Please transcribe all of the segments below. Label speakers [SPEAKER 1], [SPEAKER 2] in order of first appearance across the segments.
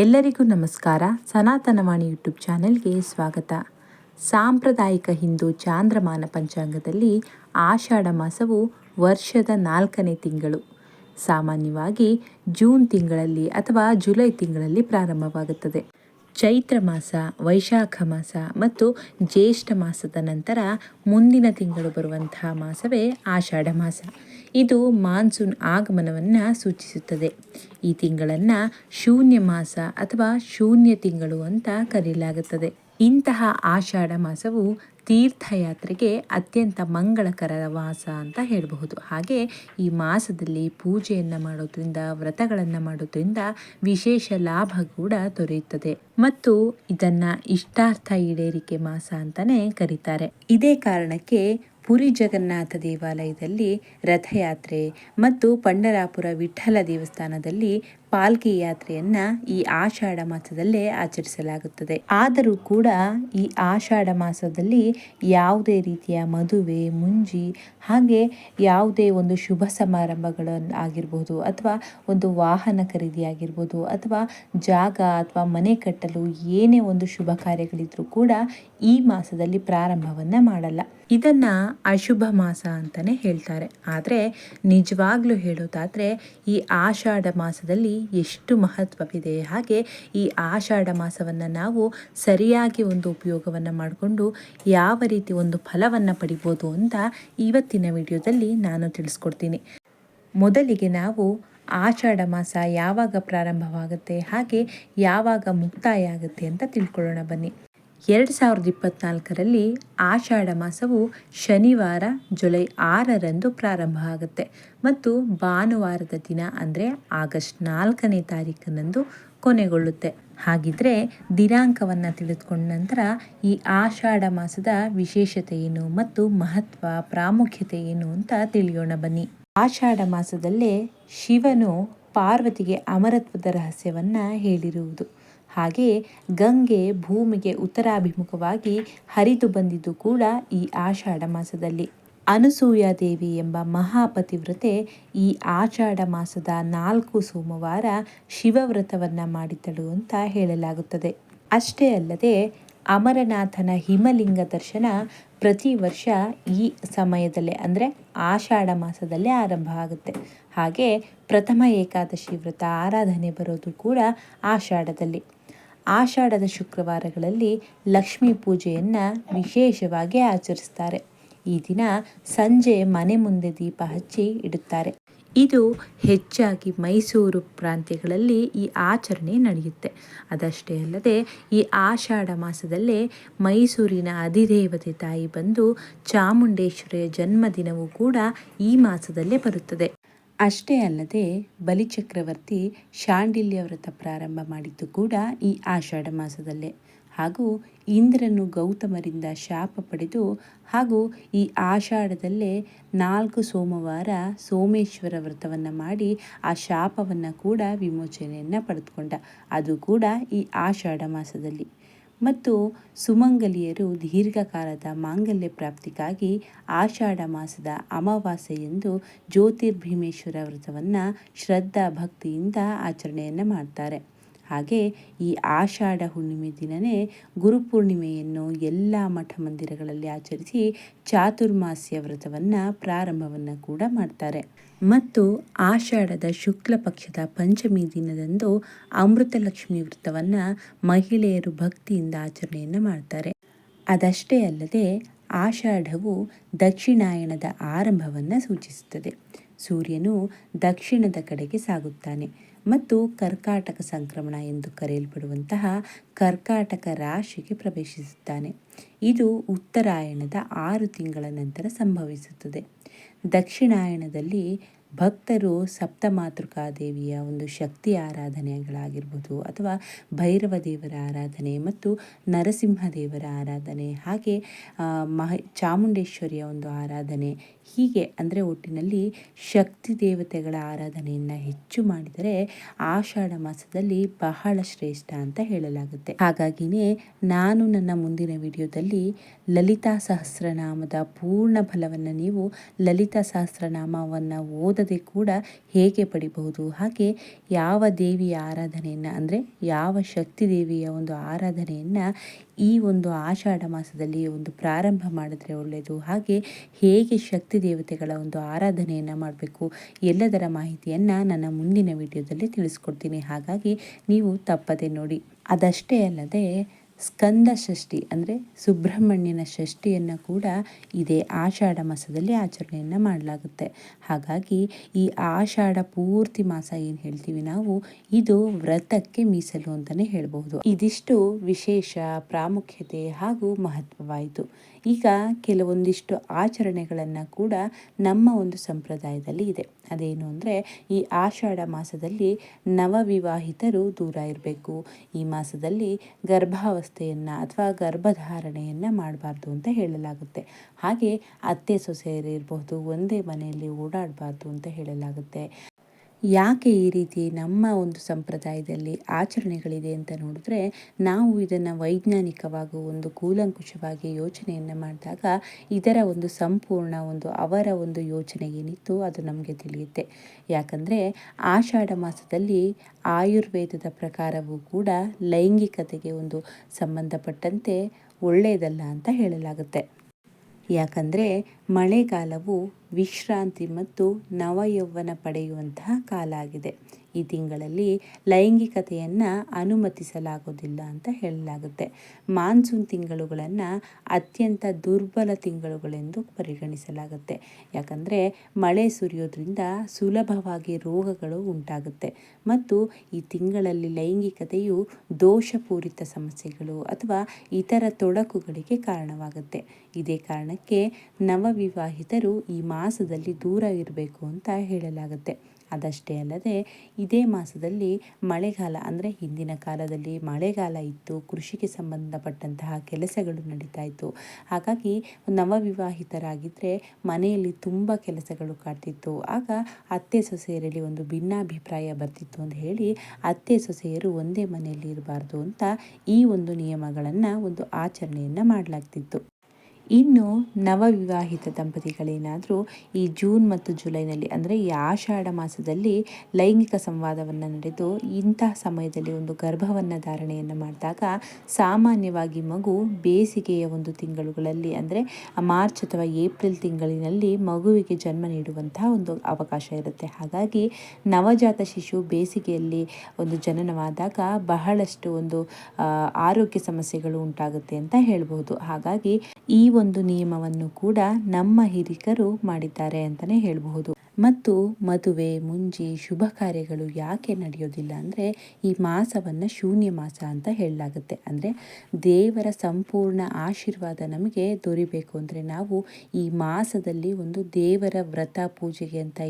[SPEAKER 1] ಎಲ್ಲರಿಗೂ ನಮಸ್ಕಾರ. ಸನಾತನವಾಣಿ ಯೂಟ್ಯೂಬ್ ಚಾನೆಲ್ಗೆ ಸ್ವಾಗತ. ಸಾಂಪ್ರದಾಯಿಕ ಹಿಂದೂ ಚಾಂದ್ರಮಾನ ಪಂಚಾಂಗದಲ್ಲಿ ಆಷಾಢ ಮಾಸವು ವರ್ಷದ ನಾಲ್ಕನೇ ತಿಂಗಳು. ಸಾಮಾನ್ಯವಾಗಿ ಜೂನ್ ತಿಂಗಳಲ್ಲಿ ಅಥವಾ ಜುಲೈ ತಿಂಗಳಲ್ಲಿ ಪ್ರಾರಂಭವಾಗುತ್ತದೆ. ಚೈತ್ರ ಮಾಸ, ವೈಶಾಖ ಮಾಸ ಮತ್ತು ಜ್ಯೇಷ್ಠ ಮಾಸದ ನಂತರ ಮುಂದಿನ ತಿಂಗಳು ಬರುವಂತಹ ಮಾಸವೇ ಆಷಾಢ ಮಾಸ. ಇದು ಮಾನ್ಸೂನ್ ಆಗಮನವನ್ನು ಸೂಚಿಸುತ್ತದೆ. ಈ ತಿಂಗಳನ್ನು ಶೂನ್ಯ ಮಾಸ ಅಥವಾ ಶೂನ್ಯ ತಿಂಗಳು ಅಂತ ಕರೆಯಲಾಗುತ್ತದೆ ಇಂತಹ ಆಷಾಢ ಮಾಸವು ತೀರ್ಥಯಾತ್ರೆಗೆ ಅತ್ಯಂತ ಮಂಗಳಕರ ಮಾಸ ಅಂತ ಹೇಳಬಹುದು. ಹಾಗೆ ಈ ಮಾಸದಲ್ಲಿ ಪೂಜೆಯನ್ನು ಮಾಡೋದ್ರಿಂದ, ವ್ರತಗಳನ್ನು ಮಾಡೋದ್ರಿಂದ ವಿಶೇಷ ಲಾಭ ಕೂಡ ದೊರೆಯುತ್ತದೆ. ಮತ್ತು ಇದನ್ನು ಇಷ್ಟಾರ್ಥ ಈಡೇರಿಕೆ ಮಾಸ ಅಂತಲೇ ಕರೀತಾರೆ. ಇದೇ ಕಾರಣಕ್ಕೆ ಪುರಿ ಜಗನ್ನಾಥ ದೇವಾಲಯದಲ್ಲಿ ರಥಯಾತ್ರೆ ಮತ್ತು ಪಂಡರಾಪುರ ವಿಠ್ಠಲ ದೇವಸ್ಥಾನದಲ್ಲಿ ಪಾಲ್ಕಿ ಯಾತ್ರೆಯನ್ನ ಈ ಆಷಾಢ ಮಾಸದಲ್ಲೇ ಆಚರಿಸಲಾಗುತ್ತದೆ. ಆದರೂ ಕೂಡ ಈ ಆಷಾಢ ಮಾಸದಲ್ಲಿ ಯಾವುದೇ ರೀತಿಯ ಮದುವೆ, ಮುಂಜಿ, ಹಾಗೆ ಯಾವುದೇ ಒಂದು ಶುಭ ಸಮಾರಂಭಗಳನ್ನು ಆಗಿರ್ಬೋದು ಅಥವಾ ಒಂದು ವಾಹನ ಖರೀದಿ ಆಗಿರ್ಬೋದು ಅಥವಾ ಜಾಗ ಅಥವಾ ಮನೆ ಕಟ್ಟಲು ಏನೇ ಒಂದು ಶುಭ ಕಾರ್ಯಗಳಿದ್ರೂ ಕೂಡ ಈ ಮಾಸದಲ್ಲಿ ಪ್ರಾರಂಭವನ್ನ ಮಾಡಲ್ಲ. ಇದನ್ನ ಅಶುಭ ಮಾಸ ಅಂತಲೇ ಹೇಳ್ತಾರೆ. ಆದರೆ ನಿಜವಾಗ್ಲೂ ಹೇಳೋದಾದರೆ ಈ ಆಷಾಢ ಮಾಸದಲ್ಲಿ ಎಷ್ಟು ಮಹತ್ವವಿದೆ. ಹಾಗೆ ಈ ಆಷಾಢ ಮಾಸವನ್ನು ನಾವು ಸರಿಯಾಗಿ ಒಂದು ಉಪಯೋಗವನ್ನು ಮಾಡಿಕೊಂಡು ಯಾವ ರೀತಿ ಒಂದು ಫಲವನ್ನು ಪಡಿಬೋದು ಅಂತ ಇವತ್ತಿನ ವಿಡಿಯೋದಲ್ಲಿ ನಾನು ತಿಳಿಸ್ಕೊಡ್ತೀನಿ. ಮೊದಲಿಗೆ ನಾವು ಆಷಾಢ ಮಾಸ ಯಾವಾಗ ಪ್ರಾರಂಭವಾಗುತ್ತೆ, ಹಾಗೆ ಯಾವಾಗ ಮುಕ್ತಾಯ ಆಗುತ್ತೆ ಅಂತ ತಿಳ್ಕೊಳ್ಳೋಣ ಬನ್ನಿ. ಎರಡು ಸಾವಿರದ ಇಪ್ಪತ್ನಾಲ್ಕರಲ್ಲಿ ಆಷಾಢ ಮಾಸವು ಶನಿವಾರ ಜುಲೈ ಆರರಂದು ಪ್ರಾರಂಭ ಆಗುತ್ತೆ ಮತ್ತು ಭಾನುವಾರದ ದಿನ ಅಂದರೆ ಆಗಸ್ಟ್ ನಾಲ್ಕನೇ ತಾರೀಕಿನಂದು ಕೊನೆಗೊಳ್ಳುತ್ತೆ. ಹಾಗಿದ್ರೆ ದಿನಾಂಕವನ್ನು ತಿಳಿದುಕೊಂಡ ನಂತರ ಈ ಆಷಾಢ ಮಾಸದ ವಿಶೇಷತೆ ಏನು ಮತ್ತು ಮಹತ್ವ, ಪ್ರಾಮುಖ್ಯತೆ ಏನು ಅಂತ ತಿಳಿಯೋಣ ಬನ್ನಿ. ಆಷಾಢ ಮಾಸದಲ್ಲೇ ಶಿವನು ಪಾರ್ವತಿಗೆ ಅಮರತ್ವದ ರಹಸ್ಯವನ್ನು ಹೇಳಿರುವುದು. ಹಾಗೆಯೇ ಗಂಗೆ ಭೂಮಿಗೆ ಉತ್ತರಾಭಿಮುಖವಾಗಿ ಹರಿದು ಬಂದಿದ್ದು ಕೂಡ ಈ ಆಷಾಢ ಮಾಸದಲ್ಲಿ. ಅನಸೂಯಾದೇವಿ ಎಂಬ ಮಹಾಪತಿವ್ರತೆ ಈ ಆಷಾಢ ಮಾಸದ ನಾಲ್ಕು ಸೋಮವಾರ ಶಿವವ್ರತವನ್ನು ಮಾಡಿದ್ದಳು ಅಂತ ಹೇಳಲಾಗುತ್ತದೆ. ಅಷ್ಟೇ ಅಲ್ಲದೆ ಅಮರನಾಥನ ಹಿಮಲಿಂಗ ದರ್ಶನ ಪ್ರತಿ ವರ್ಷ ಈ ಸಮಯದಲ್ಲೇ ಅಂದರೆ ಆಷಾಢ ಮಾಸದಲ್ಲೇ ಆರಂಭ ಆಗುತ್ತೆ. ಹಾಗೆ ಪ್ರಥಮ ಏಕಾದಶಿ ವ್ರತ ಆರಾಧನೆ ಬರೋದು ಕೂಡ ಆಷಾಢದಲ್ಲಿ. ಆಷಾಢದ ಶುಕ್ರವಾರಗಳಲ್ಲಿ ಲಕ್ಷ್ಮೀ ಪೂಜೆಯನ್ನು ವಿಶೇಷವಾಗಿ ಆಚರಿಸ್ತಾರೆ. ಈ ದಿನ ಸಂಜೆ ಮನೆ ಮುಂದೆ ದೀಪ ಹಚ್ಚಿ ಇಡುತ್ತಾರೆ. ಇದು ಹೆಚ್ಚಾಗಿ ಮೈಸೂರು ಪ್ರಾಂತ್ಯಗಳಲ್ಲಿ ಈ ಆಚರಣೆ ನಡೆಯುತ್ತೆ. ಅದಷ್ಟೇ ಅಲ್ಲದೆ ಈ ಆಷಾಢ ಮಾಸದಲ್ಲೇ ಮೈಸೂರಿನ ಅಧಿದೇವತೆ ತಾಯಿ ಬಂದು ಚಾಮುಂಡೇಶ್ವರಿಯ ಜನ್ಮದಿನವೂ ಕೂಡ ಈ ಮಾಸದಲ್ಲೇ ಬರುತ್ತದೆ. ಅಷ್ಟೇ ಅಲ್ಲದೆ ಬಲಿಚಕ್ರವರ್ತಿ ಶಾಂಡಿಲ್ಯ ವ್ರತ ಪ್ರಾರಂಭ ಮಾಡಿದ್ದು ಕೂಡ ಈ ಆಷಾಢ ಮಾಸದಲ್ಲೇ. ಹಾಗೂ ಇಂದ್ರನು ಗೌತಮರಿಂದ ಶಾಪ ಪಡೆದು ಹಾಗೂ ಈ ಆಷಾಢದಲ್ಲೇ ನಾಲ್ಕು ಸೋಮವಾರ ಸೋಮೇಶ್ವರ ವ್ರತವನ್ನು ಮಾಡಿ ಆ ಶಾಪವನ್ನು ಕೂಡ ವಿಮೋಚನೆಯನ್ನು ಪಡೆದುಕೊಂಡ. ಅದು ಕೂಡ ಈ ಆಷಾಢ ಮಾಸದಲ್ಲಿ. ಮತ್ತು ಸುಮಂಗಲಿಯರು ದೀರ್ಘಕಾಲದ ಮಾಂಗಲ್ಯ ಪ್ರಾಪ್ತಿಗಾಗಿ ಆಷಾಢ ಮಾಸದ ಅಮಾವಾಸ್ಯೆಯೆಂದು ಜ್ಯೋತಿರ್ಭೀಮೇಶ್ವರ ವ್ರತವನ್ನು ಶ್ರದ್ಧಾ ಭಕ್ತಿಯಿಂದ ಆಚರಣೆಯನ್ನು ಮಾಡ್ತಾರೆ. ಹಾಗೆ ಈ ಆಷಾಢ ಹುಣ್ಣಿಮೆ ದಿನವೇ ಗುರುಪೂರ್ಣಿಮೆಯನ್ನು ಎಲ್ಲ ಮಠ ಮಂದಿರಗಳಲ್ಲಿ ಆಚರಿಸಿ ಚಾತುರ್ಮಾಸ್ಯ ವ್ರತವನ್ನು, ಪ್ರಾರಂಭವನ್ನು ಕೂಡ ಮಾಡ್ತಾರೆ. ಮತ್ತು ಆಷಾಢದ ಶುಕ್ಲ ಪಕ್ಷದ ಪಂಚಮಿ ದಿನದಂದು ಅಮೃತಲಕ್ಷ್ಮಿ ವ್ರತವನ್ನು ಮಹಿಳೆಯರು ಭಕ್ತಿಯಿಂದ ಆಚರಣೆಯನ್ನು ಮಾಡ್ತಾರೆ. ಅದಷ್ಟೇ ಅಲ್ಲದೆ ಆಷಾಢವು ದಕ್ಷಿಣಾಯಣದ ಆರಂಭವನ್ನು ಸೂಚಿಸುತ್ತದೆ. ಸೂರ್ಯನು ದಕ್ಷಿಣದ ಕಡೆಗೆ ಸಾಗುತ್ತಾನೆ ಮತ್ತು ಕರ್ಕಾಟಕ ಸಂಕ್ರಮಣ ಎಂದು ಕರೆಯಲ್ಪಡುವಂತಹ ಕರ್ಕಾಟಕ ರಾಶಿಗೆ ಪ್ರವೇಶಿಸುತ್ತಾನೆ. ಇದು ಉತ್ತರಾಯಣದ ಆರು ತಿಂಗಳ ನಂತರ ಸಂಭವಿಸುತ್ತದೆ. ದಕ್ಷಿಣಾಯಣದಲ್ಲಿ ಭಕ್ತರು ಸಪ್ತ ಮಾತೃಕಾದೇವಿಯ ಒಂದು ಶಕ್ತಿ ಆರಾಧನೆಗಳಾಗಿರ್ಬೋದು ಅಥವಾ ಭೈರವ ದೇವರ ಆರಾಧನೆ ಮತ್ತು ನರಸಿಂಹ ದೇವರ ಆರಾಧನೆ, ಹಾಗೆ ಮಹ, ಚಾಮುಂಡೇಶ್ವರಿಯ ಒಂದು ಆರಾಧನೆ, ಹೀಗೆ ಅಂದರೆ ಒಟ್ಟಿನಲ್ಲಿ ಶಕ್ತಿ ದೇವತೆಗಳ ಆರಾಧನೆಯನ್ನು ಹೆಚ್ಚು ಮಾಡಿದರೆ ಆಷಾಢ ಮಾಸದಲ್ಲಿ ಬಹಳ ಶ್ರೇಷ್ಠ ಅಂತ ಹೇಳಲಾಗುತ್ತೆ. ಹಾಗಾಗಿನೇ ನಾನು ನನ್ನ ಮುಂದಿನ ವಿಡಿಯೋದಲ್ಲಿ ಲಲಿತಾ ಸಹಸ್ರನಾಮದ ಪೂರ್ಣ ಫಲವನ್ನು ನೀವು ಲಲಿತಾ ಸಹಸ್ರನಾಮವನ್ನು ಓದಿ ಓದದೆ ಕೂಡ ಹೇಗೆ ಪಡಿಬಹುದು? ಹಾಗೆ ಯಾವ ದೇವಿಯ ಆರಾಧನೆಯನ್ನು, ಅಂದರೆ ಯಾವ ಶಕ್ತಿ ದೇವಿಯ ಒಂದು ಆರಾಧನೆಯನ್ನು ಈ ಒಂದು ಆಷಾಢ ಮಾಸದಲ್ಲಿ ಒಂದು ಪ್ರಾರಂಭ ಮಾಡಿದ್ರೆ ಒಳ್ಳೆಯದು ಹಾಗೆ ಹೇಗೆ ಶಕ್ತಿ ದೇವತೆಗಳ ಒಂದು ಆರಾಧನೆಯನ್ನು ಮಾಡಬೇಕು? ಎಲ್ಲದರ ಮಾಹಿತಿಯನ್ನು ನನ್ನ ಮುಂದಿನ ವಿಡಿಯೋದಲ್ಲಿ ತಿಳಿಸ್ಕೊಡ್ತೀನಿ. ಹಾಗಾಗಿ ನೀವು ತಪ್ಪದೆ ನೋಡಿ. ಅದಷ್ಟೇ ಅಲ್ಲದೆ ಸ್ಕಂದ ಷಷ್ಠಿ ಅಂದರೆ ಸುಬ್ರಹ್ಮಣ್ಯನ ಷಷ್ಠಿಯನ್ನು ಕೂಡ ಇದೇ ಆಷಾಢ ಮಾಸದಲ್ಲಿ ಆಚರಣೆಯನ್ನು ಮಾಡಲಾಗುತ್ತೆ. ಹಾಗಾಗಿ ಈ ಆಷಾಢ ಪೂರ್ತಿ ಮಾಸ ಏನು ಹೇಳ್ತೀವಿ ನಾವು, ಇದು ವ್ರತಕ್ಕೆ ಮೀಸಲು ಅಂತಲೇ ಹೇಳಬಹುದು. ಇದಿಷ್ಟು ವಿಶೇಷ ಪ್ರಾಮುಖ್ಯತೆ ಹಾಗೂ ಮಹತ್ವವಾಯಿತು. ಈಗ ಕೆಲವೊಂದಿಷ್ಟು ಆಚರಣೆಗಳನ್ನು ಕೂಡ ನಮ್ಮ ಒಂದು ಸಂಪ್ರದಾಯದಲ್ಲಿ ಇದೆ. ಅದೇನು ಅಂದರೆ ಈ ಆಷಾಢ ಮಾಸದಲ್ಲಿ ನವವಿವಾಹಿತರು ದೂರ ಇರಬೇಕು. ಈ ಮಾಸದಲ್ಲಿ ಗರ್ಭಾವಸ್ಥೆಯನ್ನು ಅಥವಾ ಗರ್ಭಧಾರಣೆಯನ್ನು ಮಾಡಬಾರ್ದು ಅಂತ ಹೇಳಲಾಗುತ್ತೆ. ಹಾಗೆ ಅತ್ತೆ ಸೊಸೆಯರಿರಬಹುದು, ಒಂದೇ ಮನೆಯಲ್ಲಿ ಓಡಾಡಬಾರ್ದು ಅಂತ ಹೇಳಲಾಗುತ್ತೆ. ಯಾಕೆ ಈ ರೀತಿ ನಮ್ಮ ಒಂದು ಸಂಪ್ರದಾಯದಲ್ಲಿ ಆಚರಣೆಗಳಿದೆ ಅಂತ ನೋಡಿದ್ರೆ, ನಾವು ಇದನ್ನು ವೈಜ್ಞಾನಿಕವಾಗಿ ಒಂದು ಕೂಲಂಕುಷವಾಗಿ ಯೋಚನೆಯನ್ನು ಮಾಡಿದಾಗ ಇದರ ಒಂದು ಸಂಪೂರ್ಣ ಒಂದು ಅವರ ಒಂದು ಯೋಚನೆ ಏನಿತ್ತು ಅದು ನಮಗೆ ತಿಳಿಯುತ್ತೆ. ಯಾಕಂದರೆ, ಆಷಾಢ ಮಾಸದಲ್ಲಿ ಆಯುರ್ವೇದದ ಪ್ರಕಾರವೂ ಕೂಡ ಲೈಂಗಿಕತೆಗೆ ಒಂದು ಸಂಬಂಧಪಟ್ಟಂತೆ ಒಳ್ಳೆಯದಲ್ಲ ಅಂತ ಹೇಳಲಾಗುತ್ತೆ. ಯಾಕಂದರೆ ಮಳೆಗಾಲವು ವಿಶ್ರಾಂತಿ ಮತ್ತು ನವಯೌವನ ಪಡೆಯುವಂತಹ ಕಾಲ ಆಗಿದೆ. ಈ ತಿಂಗಳಲ್ಲಿ ಲೈಂಗಿಕತೆಯನ್ನು ಅನುಮತಿಸಲಾಗೋದಿಲ್ಲ ಅಂತ ಹೇಳಲಾಗುತ್ತೆ. ಮಾನ್ಸೂನ್ ತಿಂಗಳುಗಳನ್ನು ಅತ್ಯಂತ ದುರ್ಬಲ ತಿಂಗಳುಗಳೆಂದು ಪರಿಗಣಿಸಲಾಗುತ್ತೆ. ಯಾಕಂದರೆ ಮಳೆ ಸುರಿಯೋದ್ರಿಂದ ಸುಲಭವಾಗಿ ರೋಗಗಳು ಉಂಟಾಗುತ್ತೆ. ಮತ್ತು ಈ ತಿಂಗಳಲ್ಲಿ ಲೈಂಗಿಕತೆಯು ದೋಷಪೂರಿತ ಸಮಸ್ಯೆಗಳು ಅಥವಾ ಇತರ ತೊಡಕುಗಳಿಗೆ ಕಾರಣವಾಗುತ್ತೆ. ಇದೇ ಕಾರಣಕ್ಕೆ ನವವಿವಾಹಿತರು ಈ ಮಾಸದಲ್ಲಿ ದೂರ ಇರಬೇಕು ಅಂತ ಹೇಳಲಾಗುತ್ತೆ. ಅದಷ್ಟೇ ಅಲ್ಲದೆ ಇದೇ ಮಾಸದಲ್ಲಿ ಮಳೆಗಾಲ ಅಂದರೆ ಹಿಂದಿನ ಕಾಲದಲ್ಲಿ ಮಳೆಗಾಲ ಇತ್ತು, ಕೃಷಿಗೆ ಸಂಬಂಧಪಟ್ಟಂತಹ ಕೆಲಸಗಳು ನಡೀತಾ ಇತ್ತು. ಹಾಗಾಗಿ ನವವಿವಾಹಿತರಾಗಿದ್ದರೆ ಮನೆಯಲ್ಲಿ ತುಂಬ ಕೆಲಸಗಳು ಕಾಡ್ತಿತ್ತು. ಆಗ ಅತ್ತೆ ಸೊಸೆಯರಲ್ಲಿ ಒಂದು ಭಿನ್ನಾಭಿಪ್ರಾಯ ಬರ್ತಿತ್ತು ಅಂತ ಹೇಳಿ ಅತ್ತೆ ಸೊಸೆಯರು ಒಂದೇ ಮನೆಯಲ್ಲಿ ಇರಬಾರ್ದು ಅಂತ ಈ ಒಂದು ನಿಯಮಗಳನ್ನು, ಒಂದು ಆಚರಣೆಯನ್ನು ಮಾಡಲಾಗ್ತಿತ್ತು. ಇನ್ನು ನವವಿವಾಹಿತ ದಂಪತಿಗಳೇನಾದರೂ ಈ ಜೂನ್ ಮತ್ತು ಜುಲೈನಲ್ಲಿ, ಅಂದರೆ ಈ ಆಷಾಢ ಮಾಸದಲ್ಲಿ ಲೈಂಗಿಕ ಸಂವಾದವನ್ನು ನಡೆದು ಇಂತಹ ಸಮಯದಲ್ಲಿ ಒಂದು ಗರ್ಭವನ್ನು ಧಾರಣೆಯನ್ನು ಮಾಡಿದಾಗ ಸಾಮಾನ್ಯವಾಗಿ ಮಗು ಬೇಸಿಗೆಯ ಒಂದು ತಿಂಗಳುಗಳಲ್ಲಿ, ಅಂದರೆ ಮಾರ್ಚ್ ಅಥವಾ ಏಪ್ರಿಲ್ ತಿಂಗಳಿನಲ್ಲಿ ಮಗುವಿಗೆ ಜನ್ಮ ನೀಡುವಂತಹ ಒಂದು ಅವಕಾಶ ಇರುತ್ತೆ. ಹಾಗಾಗಿ ನವಜಾತ ಶಿಶು ಬೇಸಿಗೆಯಲ್ಲಿ ಒಂದು ಜನನವಾದಾಗ ಬಹಳಷ್ಟು ಒಂದು ಆರೋಗ್ಯ ಸಮಸ್ಯೆಗಳು ಉಂಟಾಗುತ್ತೆ ಅಂತ ಹೇಳ್ಬೋದು ಹಾಗಾಗಿ ಈ ಒಂದು ನಿಯಮವನ್ನು ಕೂಡ ನಮ್ಮ ಹಿರಿಕರು ಮಾಡಿದ್ದಾರೆ ಅಂತಲೇ ಹೇಳಬಹುದು. ಮತ್ತು ಮದುವೆ, ಮುಂಜಿ, ಶುಭ ಕಾರ್ಯಗಳು ಯಾಕೆ ನಡೆಯೋದಿಲ್ಲ ಅಂದರೆ ಈ ಮಾಸವನ್ನು ಶೂನ್ಯ ಮಾಸ ಅಂತ ಹೇಳಲಾಗುತ್ತೆ. ಅಂದರೆ ದೇವರ ಸಂಪೂರ್ಣ ಆಶೀರ್ವಾದ ನಮಗೆ ದೊರಿಬೇಕು ಅಂದರೆ ನಾವು ಈ ಮಾಸದಲ್ಲಿ ಒಂದು ದೇವರ ವ್ರತ ಪೂಜೆಗೆ ಅಂತ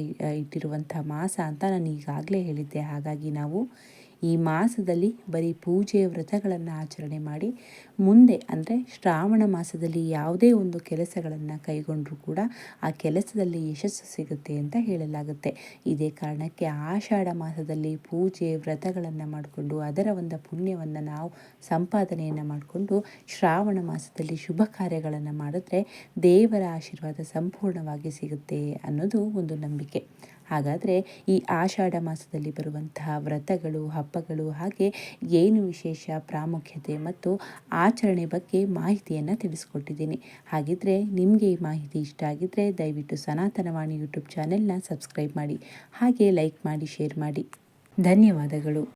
[SPEAKER 1] ಇಟ್ಟಿರುವಂಥ ಮಾಸ ಅಂತ ನಾನು ಈಗಾಗಲೇ ಹೇಳಿದ್ದೆ. ಹಾಗಾಗಿ ನಾವು ಈ ಮಾಸದಲ್ಲಿ ಬರೀ ಪೂಜೆ ವ್ರತಗಳನ್ನು ಆಚರಣೆ ಮಾಡಿ, ಮುಂದೆ ಅಂದರೆ ಶ್ರಾವಣ ಮಾಸದಲ್ಲಿ ಯಾವುದೇ ಒಂದು ಕೆಲಸಗಳನ್ನು ಕೈಗೊಂಡರೂ ಕೂಡ ಆ ಕೆಲಸದಲ್ಲಿ ಯಶಸ್ಸು ಸಿಗುತ್ತೆ ಅಂತ ಹೇಳಲಾಗುತ್ತೆ. ಇದೇ ಕಾರಣಕ್ಕೆ ಆಷಾಢ ಮಾಸದಲ್ಲಿ ಪೂಜೆ ವ್ರತಗಳನ್ನು ಮಾಡಿಕೊಂಡು, ಅದರ ಒಂದು ಪುಣ್ಯವನ್ನು ನಾವು ಸಂಪಾದನೆಯನ್ನು ಮಾಡಿಕೊಂಡು ಶ್ರಾವಣ ಮಾಸದಲ್ಲಿ ಶುಭ ಕಾರ್ಯಗಳನ್ನು ಮಾಡಿದ್ರೆ ದೇವರ ಆಶೀರ್ವಾದ ಸಂಪೂರ್ಣವಾಗಿ ಸಿಗುತ್ತೆ ಅನ್ನೋದು ಒಂದು ನಂಬಿಕೆ. ಹಾಗಾದರೆ ಈ ಆಷಾಢ ಮಾಸದಲ್ಲಿ ಬರುವಂತಹ ವ್ರತಗಳು, ಹಬ್ಬಗಳು ಹಾಗೆ ಏನು ವಿಶೇಷ ಪ್ರಾಮುಖ್ಯತೆ ಮತ್ತು ಆಚರಣೆ ಬಗ್ಗೆ ಮಾಹಿತಿಯನ್ನು ತಿಳಿಸ್ಕೊಟ್ಟಿದ್ದೀನಿ. ಹಾಗಿದ್ರೆ ನಿಮಗೆ ಈ ಮಾಹಿತಿ ಇಷ್ಟ ಆಗಿದ್ದರೆ ದಯವಿಟ್ಟು ಸನಾತನವಾಣಿ ಯೂಟ್ಯೂಬ್ ಚಾನೆಲ್ನ ಸಬ್ಸ್ಕ್ರೈಬ್ ಮಾಡಿ, ಹಾಗೆ ಲೈಕ್ ಮಾಡಿ, ಶೇರ್ ಮಾಡಿ. ಧನ್ಯವಾದಗಳು.